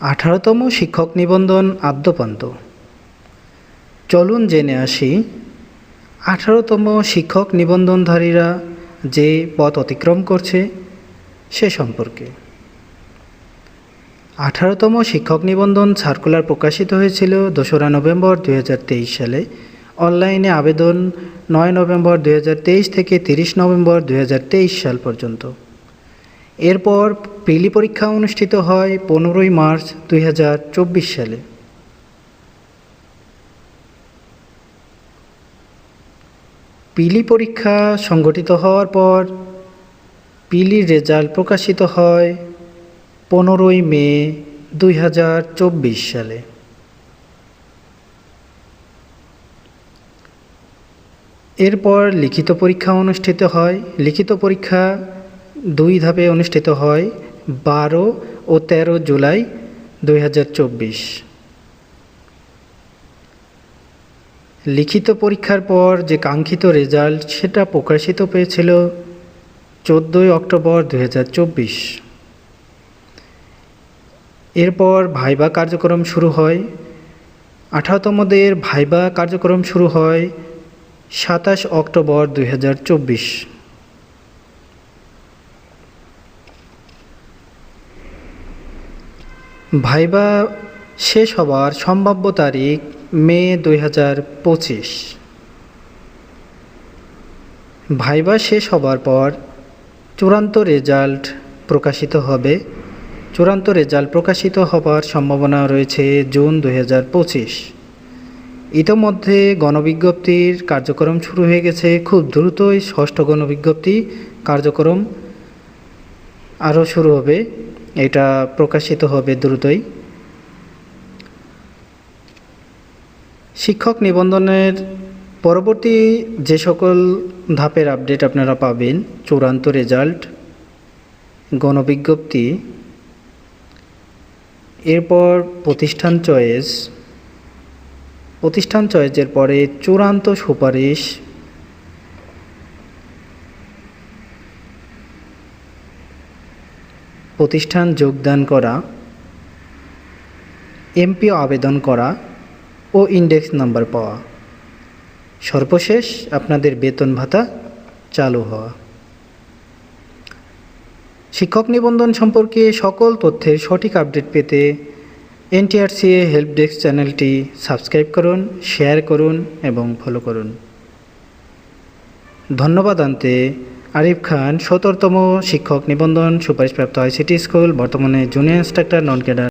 আঠারোতম শিক্ষক নিবন্ধন আদ্যপান্ত। চলুন জেনে আসি, আঠারোতম শিক্ষক নিবন্ধনধারীরা যে পথ অতিক্রম করছে সে সম্পর্কে। আঠারোতম শিক্ষক নিবন্ধন সার্কুলার প্রকাশিত হয়েছিল দোসরা নভেম্বর দু হাজার তেইশ সালে। অনলাইনে আবেদন নয় নভেম্বর দু হাজার তেইশ থেকে তিরিশ নভেম্বর দু হাজার তেইশ সাল পর্যন্ত। এরপর প্রিলি পরীক্ষা অনুষ্ঠিত হয় পনেরোই মার্চ দুই হাজার চব্বিশ সালে। পিলি পরীক্ষা সংগঠিত হওয়ার পর পিলির রেজাল্ট প্রকাশিত হয় পনেরোই মে দুই হাজার চব্বিশ সালে। এরপর লিখিত পরীক্ষা অনুষ্ঠিত হয়। লিখিত পরীক্ষা দুই ধাপে অনুষ্ঠিত হয় বারো ও তেরো জুলাই দুই হাজার চব্বিশ। লিখিত পরীক্ষার পর যে কাঙ্ক্ষিত রেজাল্ট, সেটা প্রকাশিত পেয়েছিল চোদ্দোই অক্টোবর দু হাজার চব্বিশ। এরপর ভাইবা কার্যক্রম শুরু হয়। আঠারোতমদের ভাইবা কার্যক্রম শুরু হয় সাতাশ অক্টোবর দু হাজার চব্বিশ। ভাইবা শেষ হওয়ার সম্ভাব্য তারিখ মে দুই হাজার পঁচিশ। ভাইবা শেষ হবার পর চূড়ান্ত রেজাল্ট প্রকাশিত হবে। চূড়ান্ত রেজাল্ট প্রকাশিত হবার সম্ভাবনা রয়েছে জুন দুই হাজার পঁচিশ। ইতোমধ্যে গণবিজ্ঞপ্তির কার্যক্রম শুরু হয়ে গেছে। খুব দ্রুতই ষষ্ঠ গণবিজ্ঞপ্তি কার্যক্রম আরও শুরু হবে। এটা প্রকাশিত হবে দ্রুতই। শিক্ষক নিবন্ধনের পরবর্তী যে সকল ধাপের আপডেট আপনারা পাবেন, চূড়ান্ত রেজাল্ট, গণবিজ্ঞপ্তি, এরপর প্রতিষ্ঠান চয়েস। প্রতিষ্ঠান চয়েসের পরে চূড়ান্ত সুপারিশ প্রতিষ্ঠান যোগদান করা, এমপিও আবেদন করা ও ইন্ডেক্স নাম্বার পাওয়া। সর্বশেষ আপনাদের বেতন ভাতা চালু হওয়া। শিক্ষক নিবন্ধন সম্পর্কে সকল তথ্যের সঠিক আপডেট পেতে এনটিআরসিএ হেল্প ডেস্ক চ্যানেলটি সাবস্ক্রাইব করুন, শেয়ার করুন এবং ফলো করুন। ধন্যবাদ আনতে আরিফ খান সতেরতম শিক্ষক নিবন্ধন সুপারিশপ্রাপ্ত আইসিটি স্কুল বর্তমানে জুনিয়র ইন্সট্রাক্টর নন ক্যাডার